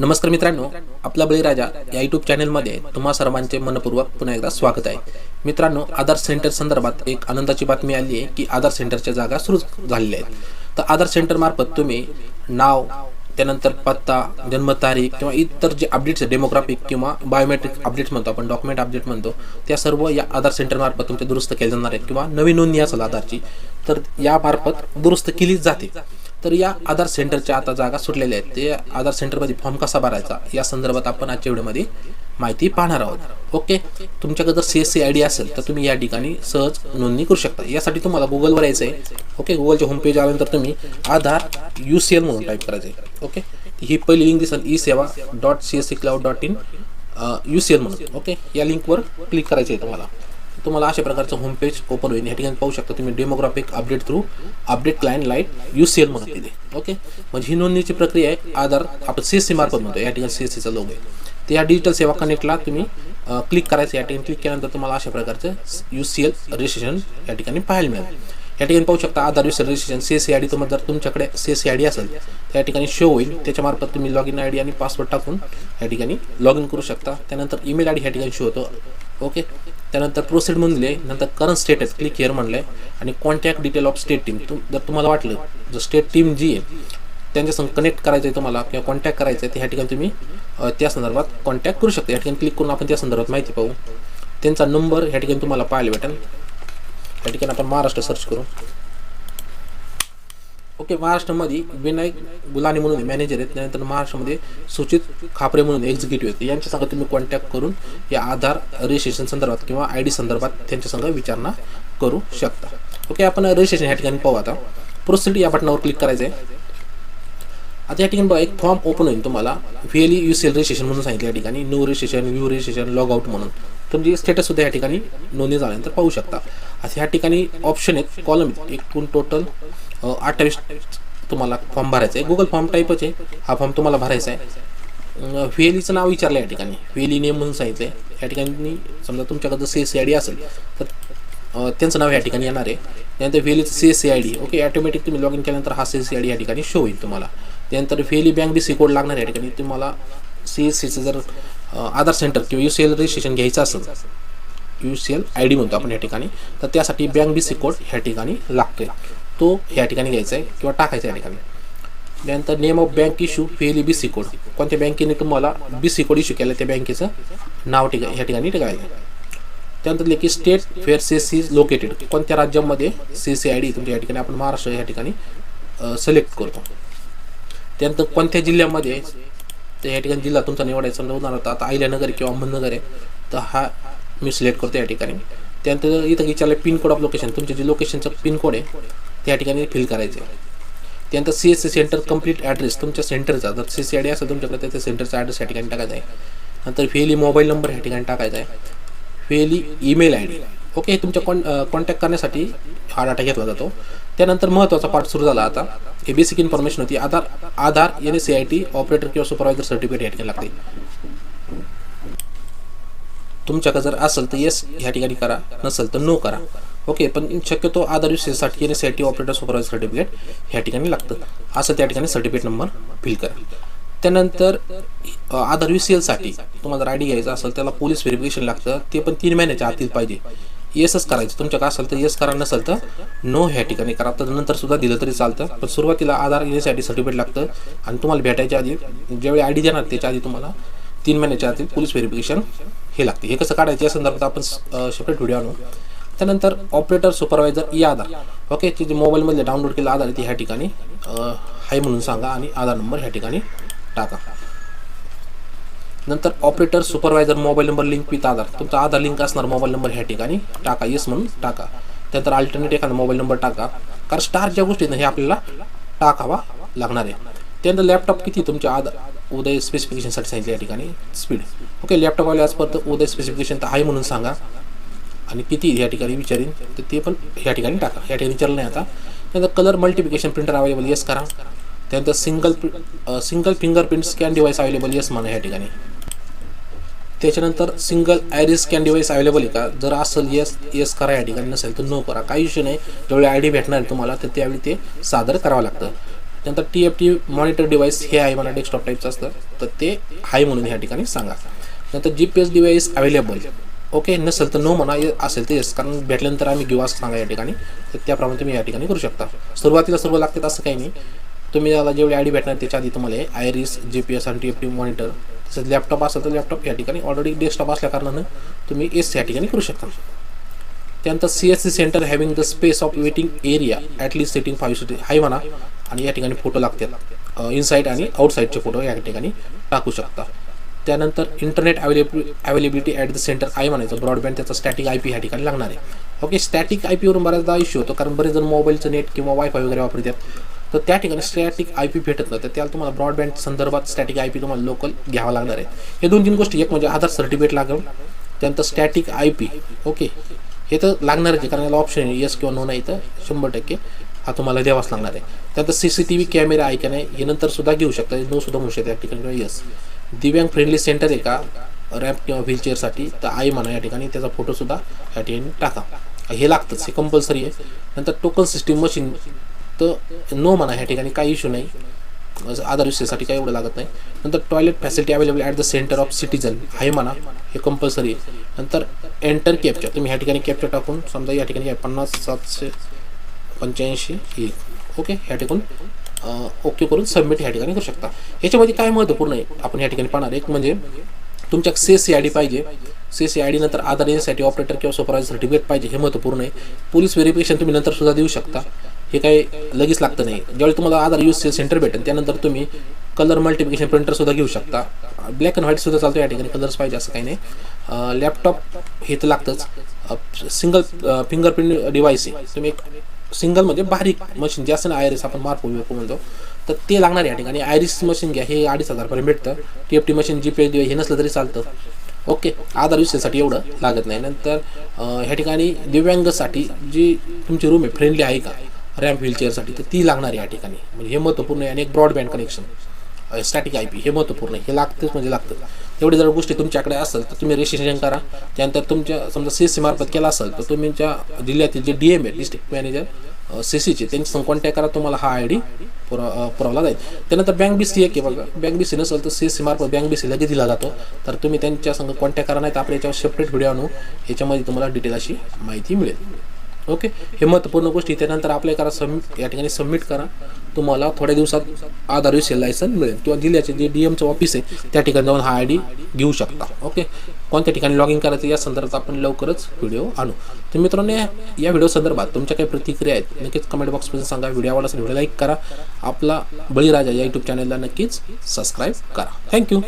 नमस्कार मित्रांनो आपला बळीराजा या यूट्यूब चॅनलमध्ये तुम्हा सर्वांचे मनपूर्वक पुन्हा एकदा स्वागत आहे. मित्रांनो आधार सेंटर संदर्भात एक आनंदाची बातमी आली आहे की आधार सेंटरच्या जागा सुरू झालेल्या आहेत. तर आधार सेंटर मार्फत तुम्ही नाव त्यानंतर पत्ता जन्मतारीख किंवा इतर जे अपडेट्स आहे डेमोग्राफिक किंवा बायोमेट्रिक अपडेट्स म्हणतो आपण डॉक्युमेंट अपडेट म्हणतो त्या सर्व या आधार सेंटर मार्फत तुमच्या दुरुस्त केल्या जाणार आहेत किंवा नवीन नोंदणी असेल आधारची तर यामार्फत दुरुस्त केली जाते. तर या आधार सेंटरच्या आता जागा सुटलेल्या आहेत. ते आधार सेंटरमध्ये फॉर्म कसा भरायचा? या संदर्भात आपण आजच्या व्हिडिओमध्ये माहिती पाहणार आहोत. ओके? तुमच्याकडे जर C S C I D असेल तर तुम्ही या ठिकाणी सहज नोंदणी करू शकता. यासाठी तुम्हाला गुगलवर यायचं आहे ओके? गुगलच्या होमपेज आल्यानंतर तुम्ही आधार यू सी एल म्हणून टाईप करायचं आहे ओके? ही पहिली लिंक दिसेल e seva dot C S C cloud dot in U C L म्हणून. ओके? या लिंकवर क्लिक करायचं आहे तुम्हाला. तुम्हाला अशा प्रकारचं होम पेज ओपन होईल. या ठिकाणी पाहू शकता तुम्ही demographic update through update client lite U C L म्हणून तिथे ओके म्हणजे ही नोंदणीची प्रक्रिया आहे. आधार आपण सी एस सी मार्फत म्हणतो. या ठिकाणी सी एस सीचा लोग आहे. तर या डिजिटल सेवा कनेक्टला तुम्ही क्लिक करायचं. या ठिकाणी क्लिक केल्यानंतर तुम्हाला अशा प्रकारचं यू सी एल रजिस्ट्रेशन या ठिकाणी पाहायला मिळेल. या ठिकाणी पाहू शकता Aadhaar user registration C S C I D तुम्हाला जर तुमच्याकडे C S C I D असेल त्या ठिकाणी शो होईल. त्याच्यामार्फत तुम्ही लॉग इन आय डी आणि पासवर्ड टाकून या ठिकाणी लॉग इन करू शकता. त्यानंतर ईमेल आय डी ह्या ठिकाणी शो होतो. ओके त्यानंतर प्रोसेड म्हणून दिले. नंतर करंट स्टेटस क्लिक हिअर म्हणलं. आहे आणि contact detail of state team तुम जर तुम्हाला वाटलं जर स्टेट टीम जी आहे त्यांच्यासंग कनेक्ट करायचं आहे तुम्हाला किंवा कॉन्टॅक्ट करायचं आहे त्या ठिकाणी तुम्ही त्या संदर्भात कॉन्टॅक्ट करू शकता. या ठिकाणी क्लिक करून आपण त्या संदर्भात माहिती पाहू. त्यांचा नंबर ह्या ठिकाणी तुम्हाला पाहायला भेटेल. या ठिकाणी आपण महाराष्ट्र सर्च करू. ओके महाराष्ट्रामध्ये विनायक गुलानी म्हणून मॅनेजर आहेत. त्यानंतर महाराष्ट्रामध्ये सुचित खापरे म्हणून एक्झिक्युटिव्ह आहेत. यांच्या तुम्ही कॉन्टॅक्ट करून या आधार रजिस्ट्रेशन संदर्भात किंवा आय डी संदर्भात त्यांच्यासंग विचारणा करू शकता. ओके आपण रजिस्ट्रेशन ह्या ठिकाणी पाहू आता. प्रोसिड या बटनावर क्लिक करायचं आहे आता या ठिकाणी बघा एक फॉर्म ओपन होईल तुम्हाला. VLE U C L registration म्हणून सांगितलं या ठिकाणी. New registration view registration log out म्हणून. तुमची स्टेटससुद्धा या ठिकाणी नोंदणी झाल्यानंतर पाहू शकता. आता ह्या ठिकाणी ऑप्शन आहेत. कॉलम एकूण टोटल अठ्ठावीस तुम्हाला फॉर्म भरायचा आहे गुगल फॉर्म टाईपच आहे. हा फॉर्म तुम्हाला भरायचा आहे. व्हीएलईचं नाव विचारलं या ठिकाणी. व्हीएलई नेम म्हणून सांगितलं आहे या ठिकाणी समजा तुमच्याकडं C S C I D असेल तर त्यांचं नाव या ठिकाणी येणार आहे. त्यानंतर व्हेलीचं C S C I D okay automatic तुम्ही लॉग इन केल्यानंतर हा C S C I D या ठिकाणी शो होईल तुम्हाला. त्यानंतर व्हेली बँक बी सी कोड लागणार आहे या ठिकाणी. तुम्हाला सी एस सीचं जर आधार सेंटर किंवा यू सी एल रजिस्ट्रेशन घ्यायचं असेल U C L I D म्हणतो आपण या ठिकाणी तर त्यासाठी बँक बी सी कोड ह्या ठिकाणी लागतोय. तो ह्या ठिकाणी घ्यायचा आहे किंवा टाकायचा या ठिकाणी. त्यानंतर नेम ऑफ बँक इश्यू फेली बी सी कोड कोणत्या बँकेने तुम्हाला बी सी कोड इश्यू केला त्या बँकेचं नाव ठिका ह्या ठिकाणी टिकायचं त्यानंतर लिहिले state where C C located कोणत्या राज्यामध्ये सी सी आय डी तुमच्या या ठिकाणी आपण महाराष्ट्र या ठिकाणी सिलेक्ट करतो. त्यानंतर कोणत्या जिल्ह्यामध्ये तर या ठिकाणी जिल्हा तुमचा निवडायचा समजा उदाहरणार्थ आता अहिल्यानगर किंवा अहमदनगर आहे तर हा मी सिलेक्ट करतो या ठिकाणी. त्यानंतर इथं विचारलं पिनकोड ऑफ लोकेशन. तुमचे जे लोकेशनचं पिनकोड आहे त्या ठिकाणी फिल करायचे. आहे त्यानंतर C S C centre complete address तुमच्या सेंटरचा जर सी सी आय डी असेल तुमच्याकडे तर त्या सेंटरचा ॲड्रेस या ठिकाणी टाकायचा आहे. नंतर फेली मोबाईल नंबर ह्या ठिकाणी टाकायचा आहे. फेली ईमेल आय डी ओके हे तुमच्या कॉन कॉन्टॅक्ट करण्यासाठी हा डाटा घेतला जातो. त्यानंतर महत्त्वाचा पार्ट सुरू झाला आता. हे बेसिक इन्फॉर्मेशन होती. Aadhaar Aadhaar N C I T operator किंवा सुपरवायझर सर्टिफिकेट या ठिकाणी लागते. तुमच्याकडे जर असेल तर येस ह्या ठिकाणी करा. नसेल तर नो करा. ओके पण शक्यतो Aadhaar युसेसाठी N S I T operator supervisor certificate ह्या ठिकाणी लागतं. असं त्या ठिकाणी सर्टिफिकेट नंबर फिल करा. त्यानंतर आधार यू सी एलसाठी तुम्हाला जर आय डी घ्यायचा असेल त्याला पोलीस व्हेरिफिकेशन लागतं ते पण तीन महिन्याच्या आतील पाहिजे. येसच करायचं. तुमच्या काय असेल तर येस करा नसेल तर नो ह्या ठिकाणी करा. तर नंतर सुद्धा दिलं तरी चालतं पण सुरुवातीला Aadhaar N S I T certificate लागतं आणि तुम्हाला भेटायच्या आधी ज्यावेळी आय डी देणार त्याच्या आधी तुम्हाला तीन महिन्याच्या आधी पोलीस व्हेरिफिकेशन हे लागते. हे कसं काढायचं या संदर्भात आपण सेपरेट व्हिडिओ आणू. त्यानंतर operator supervisor e Aadhaar. Okay ते जे मोबाईलमध्ये डाउनलोड केलं आधार आहे ते ह्या ठिकाणी आहे म्हणून सांगा आणि आधार नंबर ह्या ठिकाणी टाका. नंतर operator supervisor mobile number link with Aadhaar. तुमचा आधार लिंक असणार मोबाईल नंबर ह्या ठिकाणी टाका येस म्हणून टाका. त्यानंतर अल्टरनेट एखादा मोबाईल नंबर टाका. कारण स्टार ज्या गोष्टी आहेत ना हे आपल्याला टाकावा लागणार आहे. त्यानंतर लॅपटॉप किती तुमच्या आधार उदय स्पेसिफिकेशनसाठी सांगितलं या ठिकाणी स्पीड ओके लॅपटॉप आले आजपर्यंत उदय स्पेसिफिकेशन तर आहे म्हणून सांगा. आणि किती या ठिकाणी विचारीन तर ते पण ह्या ठिकाणी टाका. या ठिकाणी विचारलं नाही आता. त्यानंतर colour multiplication printer available yes करा. त्यानंतर single single fingerprint scan device available yes म्हणा या ठिकाणी. त्याच्यानंतर single ID scan device available आहे का? जर असेल येस येस करा या ठिकाणी. नसेल तर नो करा. काही इश्यू नाही. ज्यावेळी आय डी भेटणार आहे तुम्हाला तर त्यावेळी ते सादर करावं लागतं. त्यानंतर T F T monitor device हे आहे मला डेस्कटॉप टाईपचं असतं. तर ते आहे म्हणून ह्या ठिकाणी सांगा. नंतर G P S device available okay नसेल तर नो म्हणा ये- असेल ते येस कारण भेटल्यानंतर आम्ही घेऊ असं सांगा या ठिकाणी. तर त्याप्रमाणे तुम्ही या ठिकाणी करू शकता. सुरुवातीला सर्व लागतात असं काही नाही. तुम्ही याला जेवढी आय डी भेटणार त्याच्या आधी तुम्हाला आयरिस जी पी एस आणि टी एफ टी मॉनिटर तसंच लॅपटॉप असेल तर लॅपटॉप या ठिकाणी. ऑलरेडी डेस्कटॉप असल्या कारणानं तुम्ही एस या ठिकाणी करू शकता. त्यानंतर C S C centre having the space of waiting area at least seating five city hi म्हणा. आणि या ठिकाणी फोटो लागतात. इनसाईड आणि आउटसाईडचे फोटो या ठिकाणी टाकू शकता. त्यानंतर internet available availability at the centre I म्हणायचं. ब्रॉडबँड त्याचा स्टॅटिक आय पी ह्या ठिकाणी लागणार आहे. ओके स्टॅटिक आय पीवरून बऱ्याचदा इश्यू होतो कारण बरेच जण मोबाईलचं नेट किंवा वायफाय वगैरे वापरतात. तर त्या ठिकाणी स्टॅटिक आय पी भेटत नाही. तर त्याला तुम्हाला ब्रॉडबँड संदर्भात स्टॅटिक आय पी तुम्हाला लोकल घ्यावा लागणार आहे. हे दोन तीन गोष्टी एक म्हणजे आधार सर्टिफिकेट लागेल त्यानंतर स्टॅटिक आय पी ओके हे तर लागणारच आहे कारण याला ऑप्शन आहे येस किंवा नो नाही तर शंभर टक्के हा तुम्हाला द्यावाच लागणार आहे. त्यानंतर C C T V camera आहे का नाही हे नंतर सुद्धा घेऊ शकता नो सुद्धा म्हणू शकता या ठिकाणी किंवा येस दिव्यांग फ्रेंडली सेंटर आहे का? रॅम्प किंवा व्हीलचेअरसाठी तर आहे म्हणा या ठिकाणी त्याचा फोटोसुद्धा या ठिकाणी टाका. हे लागतंच हे कंपल्सरी आहे. नंतर टोकन सिस्टीम मशीन तर नो म्हणा ह्या ठिकाणी काही इश्यू नाही. आधार विषयासाठी काही एवढं लागत नाही. नंतर toilet facility available at the centre of citizen आहे म्हणा. हे कंपल्सरी आहे. नंतर एंटर कॅप्चर तुम्ही ह्या ठिकाणी कॅप्चर टाकून समजा या ठिकाणी पन्नास सातशे पंच्याऐंशी एक ओके ह्या ठिकाणी ओके करून सबमिट ह्या ठिकाणी करू शकता. ह्याच्यामध्ये काय महत्त्वपूर्ण आहे? आपण ह्या ठिकाणी पाहणार एक म्हणजे तुमच्या सी सी आय डी पाहिजे. सी सी आय डी नंतर आधार येण्यासाठी ऑपरेटर किंवा सुपरवायझर सर्टिफिकेट पाहिजे हे महत्त्वपूर्ण आहे. पोलीस व्हेरिफिकेशन तुम्ही नंतर सुद्धा देऊ शकता. हे काही लगेच लागतं नाही. ज्यावेळी तुम्हाला आधार यूज सेंटर भेटेल त्यानंतर तुम्ही कलर मल्टिप्लिकेशन प्रिंटर सुद्धा घेऊ शकता. ब्लॅक अँड व्हाईट सुद्धा चालतो या ठिकाणी कलर्स पाहिजे असं काही नाही. लॅपटॉप हे तर लागतंच. सिंगल फिंगरप्रिंट डिव्हाइस आहे. तुम्ही एक सिंगल म्हणजे बारीक मशीन जे असं ना आयरिस आपण मार्फो विपो म्हणतो तर ते लागणार या ठिकाणी. आयरिस मशीन घ्या हे अडीच हजारपर्यंत भेटतं. T F T machine G P हे नसलं तरी चालतं. ओके आधार विषयासाठी एवढं लागत नाही. नंतर ह्या ठिकाणी दिव्यांगसाठी जी तुमची रूम आहे फ्रेंडली आहे का? रॅम्प व्हीलचेअरसाठी तर ती लागणार आहे या ठिकाणी. म्हणजे हे महत्त्वपूर्ण आहे आणि एक broadband connection static I P हे महत्त्वपूर्ण आहे. हे लागतंच म्हणजे लागतं. तेवढी जर गोष्टी तुमच्याकडे असेल तर तुम्ही रजिस्ट्रेशन करा. त्यानंतर तुमच्या समजा सी सी मार्फत केला असेल तर तुमच्या जिल्ह्यातील जे डी एम आहे डिस्ट्रिक्ट मॅनेजर सी सीचे त्यांच्यासंग कॉन्टॅक्ट करा तुम्हाला हा आय डी पुरा पुरवला जाईल. त्यानंतर बँक बी सी एक आहे बघा. बँक बी सी नसेल तर सी सी मार्फत बँक बी सी लगेच दिला जातो. तर तुम्ही त्यांच्या संग कॉन्टॅक्ट करा नाही तर आपल्या याच्यावर सेपरेट व्हिडिओ आणू. याच्यामध्ये तुम्हाला डिटेल अशी माहिती मिळेल. ओके हे महत्त्वपूर्ण गोष्टी. त्यानंतर अप्लाय करा सबमिट या ठिकाणी सबमिट करा. तुम्हाला थोड्या दिवसात आधार विषय लायसन मिळेल. किंवा जिल्ह्याचे जे डी एमचं ऑफिस आहे त्या ठिकाणी जाऊन हा आय डी घेऊ शकता. ओके कोणत्या ठिकाणी लॉग इन करायचं या संदर्भात आपण लवकरच व्हिडिओ आणू. तर मित्रांनो या व्हिडिओ संदर्भात तुमच्या काही प्रतिक्रिया आहेत नक्कीच कमेंट बॉक्समध्ये सांगा. व्हिडिओ आवडला असेल व्हिडिओ लाईक करा. आपला बळीराजा या यूट्यूब चॅनलला नक्कीच सबस्क्राईब करा. थँक्यू